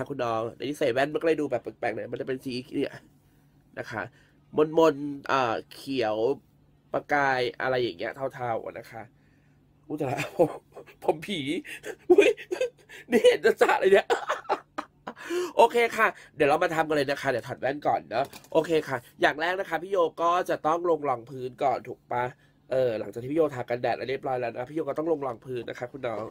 คุณน้องในที่ใส่แว่นมันก็เลยดูแบบแปลกๆหน่อยมันจะเป็นสีเนี่ยนะคะมนมนอ่าเขียวประกายอะไรอย่างเงี้ยเทาๆนะคะอุ้ยแต่ละผมผมผีอุ้ยนี่เห็นจะจ่าเลยเนี่ยโอเคค่ะ เดี๋ยวเรามาทำกันเลยนะคะ เดี๋ยวถอดแว่นก่อนเนาะโอเคค่ะ อย่างแรกนะคะ พี่โยก็จะต้องลงรองพื้นก่อนถูกปะเออหลังจากที่พี่โยทากันแดดแล้วเรียบร้อยแล้วนะพี่โยก็ต้องลงรองพื้นนะคะ คุณน้อง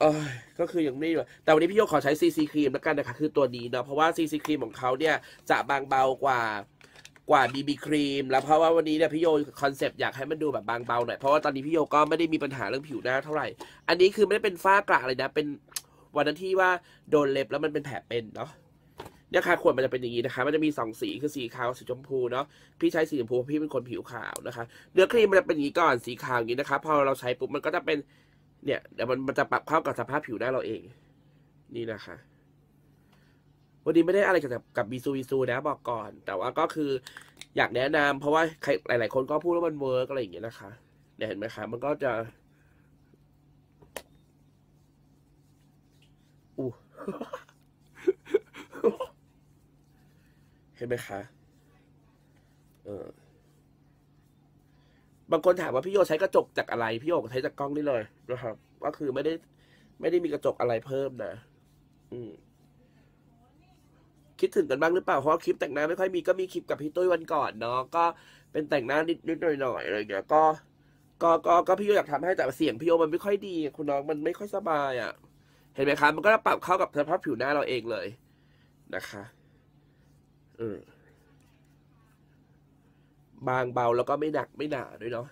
เอยก็คือยังไม่ได้แต่วันนี้พี่โยขอใช้ซีซีครีมแล้วกันนะคะ คือตัวนี้เนาะเพราะว่าซีซีครีมของเขาเนี่ยจะบางเบากว่ากว่าบีบีครีม แล้วเพราะว่าวันนี้เนี่ยพี่โยคอนเซปต์อยากให้มันดูแบบบางเบาหน่อยเพราะว่าตอนนี้พี่โยก็ไม่ได้มีปัญหาเรื่องผิวหน้าเท่าไหร่ อันนี้คือไม่ได้เป็นฝ้ากระเลยนะ เป็นวันนั้นที่ว่าโดนเล็บแล้วมันเป็นแผลเป็นเนาะเนี่ยค่ะขวดมันจะเป็นอย่างนี้นะคะ มันจะมีสองสีคือสีขาวสีชมพูเนาะพี่ใช้สีชมพูพี่เป็นคนผิวขาวนะคะ เนื้อครีมมันจะเป็นอย่างนี้ก่อนสีขาวอย่างนี้นะคะพอเราใช้ปุ๊บมันก็จะเป็น เนี่ยเดี๋ยวมันมันจะปรับเข้ากับสภาพผิวหน้าเราเอง นี่นะคะ วันนี้ไม่ได้อะไรกับกับบีซูบีซูนะบอกก่อน แต่ว่าก็คืออยากแนะนำเพราะว่าใครหลาย ๆ คนก็พูดว่ามันเวิร์กอะไรอย่างเงี้ยนะคะเนี่ยเห็นไหมคะ มันก็จะอู้เห็นไหมคะ เออ บางคนถามว่าพี่โยใช้กระจกจากอะไร พี่โยใช้จากกล้องนี่เลยนะครับ ก็คือไม่ได้ไม่ได้มีกระจกอะไรเพิ่มนะ อืมคิดถึงกันบ้างหรือเปล่า เพราะคลิปแต่งหน้าไม่ค่อยมีก็มีคลิปกับพี่ตุ้ยวันก่อนเนาะ ก็เป็นแต่งหน้านิดนิดหน่อยหน่อยๆอะไรอย่างเงี้ย ก็ ก็ก็ก็พี่โยอยากทำให้แต่เสียงพี่โยมันไม่ค่อยดี คุณน้องมันไม่ค่อยสบายอะ่ะ เห็นไหมคะมันก็ปรับเข้ากับสภาพผิวหน้าเราเองเลยนะคะ อืม บางเบาแล้วก็ไม่หนักไม่หนาด้วยเนาะ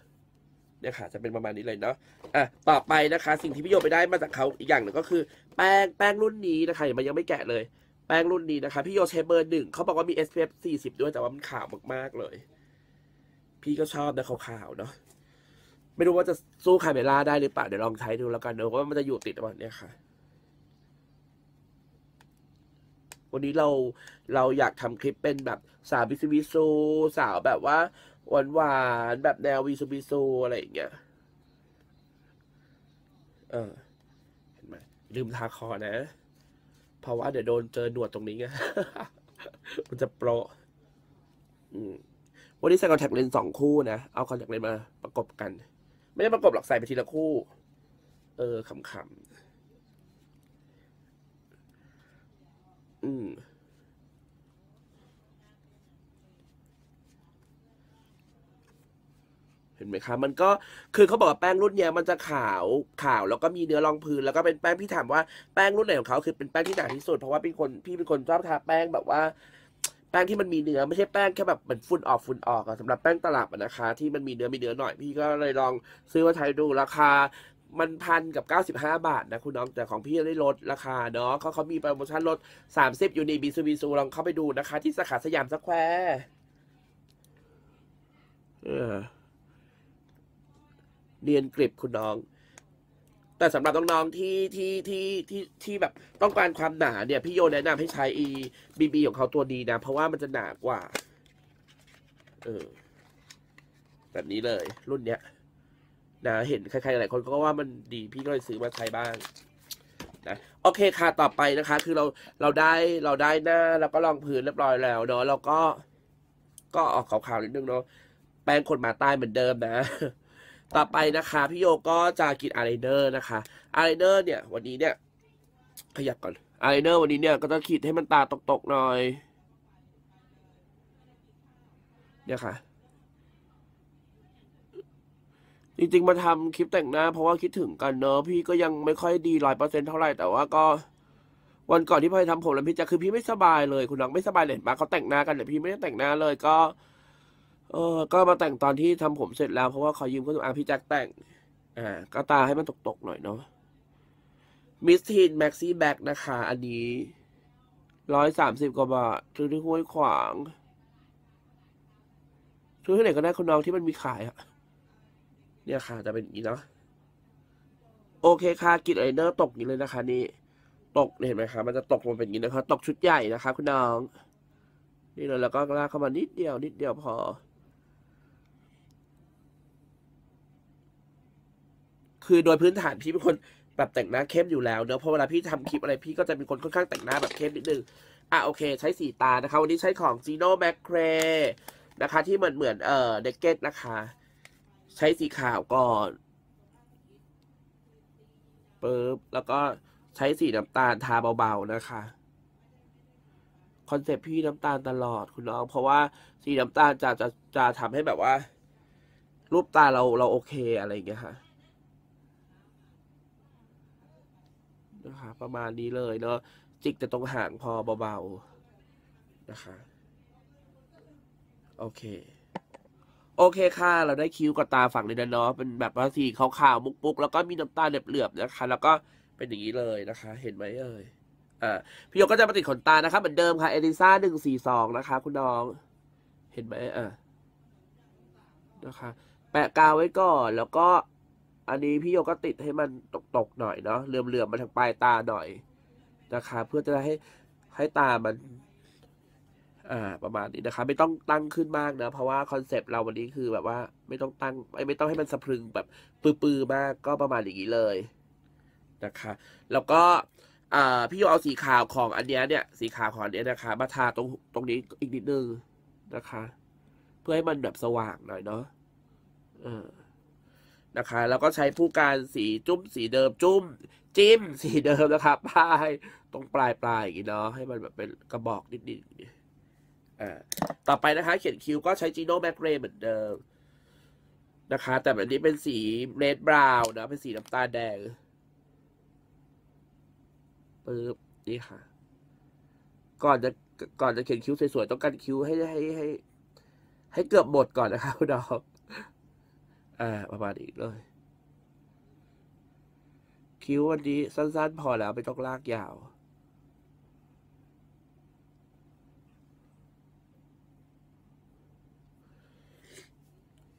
เนี่ยค่ะ จะเป็นประมาณนี้เลยเนาะอะต่อไปนะคะ สิ่งที่พี่โยไปได้มาจากเขาอีกอย่างหนึ่งก็คือ แป้งแป้งรุ่นนี้นะคะมันยังไม่แกะเลย แป้งรุ่นนี้นะคะพี่โยใช้เบอร์หนึ่งเขาบอกว่ามี SPF 40 ด้วยแต่ว่ามันขาวมากๆเลย พี่ก็ชอบนะขาวๆเนาะไม่รู้ว่าจะสู้คาเมล่าได้หรือเปล่าเดี๋ยวลองใช้ดูแล้วกันเนอะว่ามันจะอยู่ติดประมาเนี้ยค่ะ วันนี้เราเราอยากทำคลิปเป็นแบบสาววิซูวิซูสาวแบบว่าหวานหวานแบบแนววิซูวิซูอะไรอย่างเงี้ย เออ เห็นไหมลืมทาคอนะ เพราะว่าเดี๋ยวโดนเจอหนวดตรงนี้ไง มันจะโปรอืมวันนี้ใส่คอนแทคเลนส์สองคู่นะ เอาคอนแทคเลนส์มาประกบกัน ไม่ได้ประกบหรอกใส่ไปทีละคู่ เออขำๆ อืมเห็นไหมคะมันก็คือเขาบอกว่าแป้งรุ่นเนี้ยมันจะขาวขาวแล้วก็มีเนื้อรองพื้นแล้วก็เป็นแป้งพี่ถามว่าแป้งรุ่นไหนของเขาคือเป็นแป้งที่หนาที่สุดเพราะว่าเป็นคนพี่เป็นคนชอบทาแป้งแบบว่า แป้งที่มันมีเนื้อไม่ใช่แป้งแค่แบบเหมือนฝุ่นออกฝุ่นออกอะสำหรับแป้งตลับนะคะ ที่มันมีเนื้อมีเนื้อหน่อย พี่ก็เลยลองซื้อมาใช้ดูราคา มันพันกับเก้าสิบห้าบาทนะคุณน้องแต่ของพี่ได้ลดราคาเนาะเขาเขามีโปรโมชั่นลดสามสิบอยู่ในบีซูบีซูลองเข้าไปดูนะคะ ที่สาขาสยามสแควร์เออเนียนกริบคุณน้อง แต่สำหรับน้องๆที่ที่ที่ที่ที่แบบต้องการความหนาเนี่ย พี่โยแนะนำให้ใช้อีบีบีของเขาตัวดีนะ เพราะว่ามันจะหนากว่า เออ แบบนี้เลยรุ่นเนี้ย นะเห็นใครๆหลายคนก็ว่ามันดีพี่ก็เลยซื้อมาใช้บ้างนะโอเคค่ะต่อไปนะคะ คือเราเราได้เราได้หน้าแล้วก็รองพื้นเรียบร้อยแล้วเนาะแล้วก็ก็ออกขาวๆนิดนึงเนาะแป้งคนมาใต้เหมือนเดิมนะ ต่อไปนะคะพี่โยก็จะกินอายไลเนอร์นะคะอายไลเนอร์เนี่ย วันนี้เนี่ย ขยับก่อนอายไลเนอร์วันนี้เนี่ยก็จะขีดให้มันตาตกๆหน่อยเนี่ยค่ะ จริงๆมาทำคลิปแต่งหน้า เพราะว่าคิดถึงกันเนอะพี่ก็ยังไม่ค่อยดีร้อยเปอร์เซ็นเท่าไหร่แต่ว่าก็ วันก่อนที่พี่ทำผมแล้วพี่จะคือพี่ไม่สบายเลย คุณน้องไม่สบายเลยเห็นปะเขาแต่งหน้ากันแต่พี่ไม่ได้แต่งหน้าเลยก็ เออก็มาแต่งตอนที่ทำผมเสร็จแล้วเพราะว่าขอยืมเครื่องอางพี่แจ็คแต่งอ่าก็ตาให้มันตกๆหน่อยเนาะมิสทีนแม็กซี่แบ็กนะคะ อันนี้ร้อยสามสิบกว่าบาทซื้อที่ห้วยขวางซื้อที่ไหนก็ได้คุณน้องที่มันมีขายอะ เนี่ยค่ะ จะเป็นอย่างนี้เนาะโอเคค่ะกิดไอเนอร์ตกอย่างนี้เลยนะคะนี่ตกเห็นไหมคะมันจะตกลงเป็นอย่างนี้นะคะตกชุดใหญ่นะคะคุณน้อง นี่เลยแล้วก็ลากเข้ามานิดเดียว นิดเดียวพอ คือโดยพื้นฐานพี่เป็นคนแบบแต่งหน้าเข้มอยู่แล้วเนอะเพราะเวลาพี่ทำคลิปอะไรพี่ก็จะเป็นคนค่อนข้างแต่งหน้าแบบเข้มนิดนึงอะโอเค ใช้สีตานะคะ วันนี้ใช้ของ Gino m a c r a นะคะ ที่เหมือนเหมือนเอ่อเด็กเก็ตนะคะ ใช้สีขาวก่อนปึ๊บแล้วก็ใช้สีน้ำตาลทาเบาๆนะคะคอนเซปต์พี่น้ำตาลตลอดคุณน้อง เพราะว่าสีน้ำตาลจะจะจะทำให้แบบว่า รูปตาเราเราโอเคอะไรอย่างเงี้ยค่ะนะคะประมาณนี้เลยเนาะจิกแต่ตรงหางพอเบาๆนะคะ โอเค โอเคค่ะ เราได้คิ้วกับตาฝั่งนี้แล้วเนาะเป็นแบบว่าสีขาวๆมุกๆแล้วก็มีน้ำตาลเหลือบๆนะคะ แล้วก็เป็นอย่างนี้เลยนะคะ เห็นไหมเอ่ยอ่าพี่โยก็จะมาติดขนตานะคะ เหมือนเดิมค่ะเอลิซ่าหนึ่งสี่สองนะคะ คุณน้อง เห็นไหมอะนะคะ แปะกาวไว้ก่อนแล้วก็ อันนี้พี่โยก็ติดให้มันตกๆหน่อยเนาะเหลื่อมๆมาทางปลายตาหน่อยนะคะ เพื่อจะให้ให้ตามัน อ่า ประมาณนี้นะคะ ไม่ต้องตั้งขึ้นมากนะ เพราะว่าคอนเซปต์เราวันนี้คือแบบว่าไม่ต้องตั้งไม่ไม่ต้องให้มันสะพรึงแบบปื้อๆมากก็ประมาณอย่างนี้เลยนะคะ แล้วก็อ่าพี่โยเอาสีขาวของอันเนี้ยเนี่ย สีขาวของอันเนี้ยนะคะ มาทาตรงตรงนี้อีกนิดนึงนะคะ เพื่อให้มันแบบสว่างหน่อยเนาะนะคะ แล้วก็ใช้ผู้การสีจุ้มสีเดิมจุ้ม จิ้มสีเดิมนะครับป้ายตรงปลายปลายอย่างนี้เนาะให้มันแบบเป็นกระบอกนิดๆ อ่าต่อไปนะคะ เขียนคิ้วก็ใช้จีโน่แมกเรเหมือนเดิมนะคะ แต่แบบนี้เป็นสีเรดบราวน์นะ เป็นสีน้ำตาลแดงปึ๊บนี่ค่ะ ก่อนจะก่อนจะเขียนคิ้วสวยๆต้องการคิ้วให้ให้ให้ ให้เกือบหมดก่อนนะคะคุณดอกอ่าประมาณนี้เลยคิ้ววันนี้สั้นๆ พอแล้วไม่ต้องลากยาว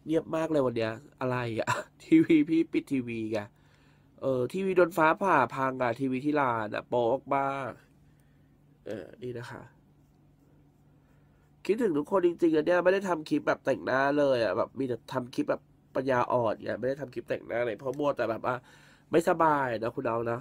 เงียบมากเลยวันเนี้ย อะไรอะทีวีพี่ปิดทีวีไงเออทีวีโดนฟ้าผ่าพังอะทีวีที่ลานอะโป๊กบ้างเออนี่นะคะ คิดถึงทุกคนจริงๆอะเนี่ยไม่ได้ทำคลิปแบบแต่งหน้าเลยอะแบบมีแต่ทำคลิปแบบปัญญาอ่อนเนี่ยไม่ได้ทำคลิปแต่งหน้าเลยเพราะมัวแต่แบบว่าไม่สบายนะคุณน้องนะ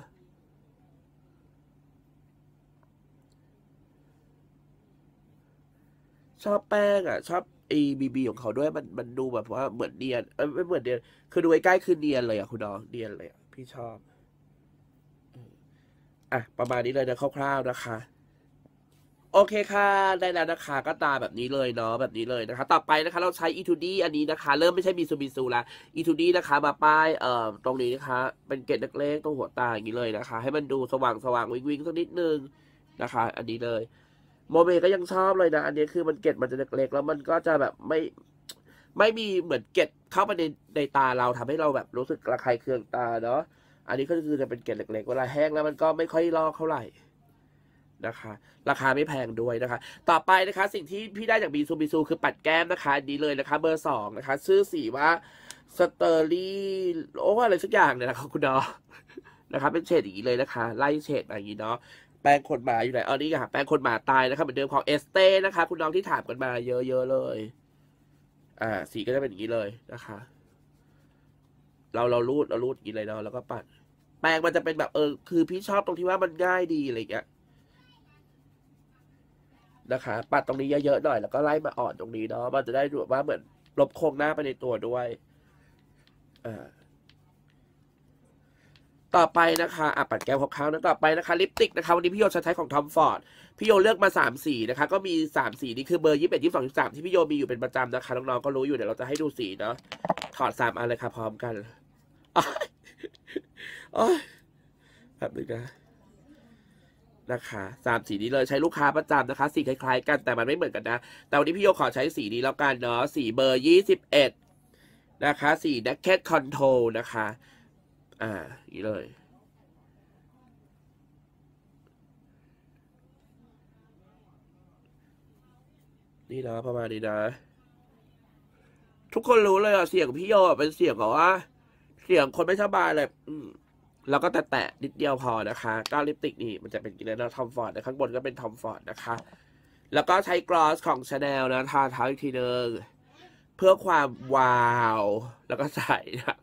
ชอบแป้งอะ ชอบไอ้บีบีของเขาด้วยมันมันดูแบบว่าเหมือนเนียนเอ้ยไม่เหมือนเนียนคือดูใกล้ๆคือเนียนเลยอะคุณน้องเนียนเลยอะพี่ชอบอะประมาณนี้เลยนะคร่าวๆนะคะโอเคค่ะ ได้แล้วนะคะ ก็ตาแบบนี้เลยเนาะแบบนี้เลยนะคะ ต่อไปนะคะเราใช้ E2D อันนี้นะคะ เริ่มไม่ใช่มิซูบิซูละ E2D นะคะ มาป้ายเอ่อตรงนี้นะคะ เป็นเกล็ดเล็กๆตรงหัวตาอย่างนี้เลยนะคะ ให้มันดูสว่างสว่างวิงวิงสักนิดนึงนะคะ อันนี้เลย โมเมก็ยังชอบเลยนะ อันนี้คือมันเกล็ดมันจะเล็กๆแล้วมันก็จะแบบไม่ไม่มีเหมือนเกล็ดเข้าไปในในตาเราทำให้เราแบบรู้สึกระคายเคืองตาเนาะอันนี้ก็คือจะเป็นเกล็ดเล็กๆเวลาแห้งแล้วมันก็ไม่ค่อยลอกเท่าไหร่นะคะ ราคาไม่แพงด้วยนะคะ ต่อไปนะคะ สิ่งที่พี่ได้จากบีซูบีซูคือปัดแก้มนะคะอันนี้เลยนะคะ เบอร์สองนะคะ ชื่อสีว่าสเตอร์ลี่โอ้อะไรสักอย่างเนี่ยนะคะคุณดอนะคะ เป็นเฉดอย่างนี้เลยนะคะ ไล่เฉดอย่างนี้เนาะ แป้งขนหมาอยู่ไหนอ๋อนี่ค่ะแป้งขนหมาตายนะคะเหมือนเดิมของเอสเต้นะคะ คุณน้องที่ถามกันมาเยอะๆเลย อ่า สีก็จะเป็นอย่างนี้เลยนะคะ เราเรารูดเรารูดอย่างนี้เลยเนาะแล้วก็ปัด แป้งมันจะเป็นแบบเออ คือพี่ชอบตรงที่ว่ามันง่ายดีอะไรอย่างเงี้ยนะคะ ปัดตรงนี้เยอะๆหน่อยแล้วก็ไล่มาอ่อนตรงนี้เนาะมันจะได้ดูว่าเหมือนลบโครงหน้าไปในตัวด้วยอ่า ต่อไปนะคะอะปัดแก้วคร่าวๆนะต่อไปนะคะ ลิปติกนะคะ วันนี้พี่โยจะใช้ของทอมฟอร์ด พี่โยเลือกมาสามสีนะคะ ก็มีสามสีนี่คือเบอร์ยี่สิบเอ็ดยี่สิบสองยี่สิบสามที่พี่โยมีอยู่เป็นประจำนะคะ น้องๆ ก็รู้อยู่ เดี๋ยวเราจะให้ดูสีเนาะ ถอดสามอันเลยค่ะพร้อมกันอ้ายโอ้ยแบบนึงนะนะคะสามสีนี้เลยใช้ลูกค้าประจำนะคะ สีคล้ายๆ กันแต่มันไม่เหมือนกันนะ แต่วันนี้พี่โยขอใช้สีนี้แล้วกันเนาะ สีเบอร์ยี่สิบเอ็ดนะคะ สี Naked Control นะคะ อ่าอย่างนี้เลยนี่นะประมาณนี้นะ ทุกคนรู้เลยอะเสียงพี่โยเป็นเสียงของว่า เสียงคนไม่สบายเลยอืมแล้วก็แตะๆนิดเดียวพอนะคะก้าวลิปติกนี่มันจะเป็นกินแล้วทอมฟอร์ดข้างบนก็เป็นทอมฟอร์ดนะคะ แล้วก็ใช้กลอสของชาแนลนะทาเท้าอีกทีนึงเพื่อความวาว แล้วก็ใส่นะ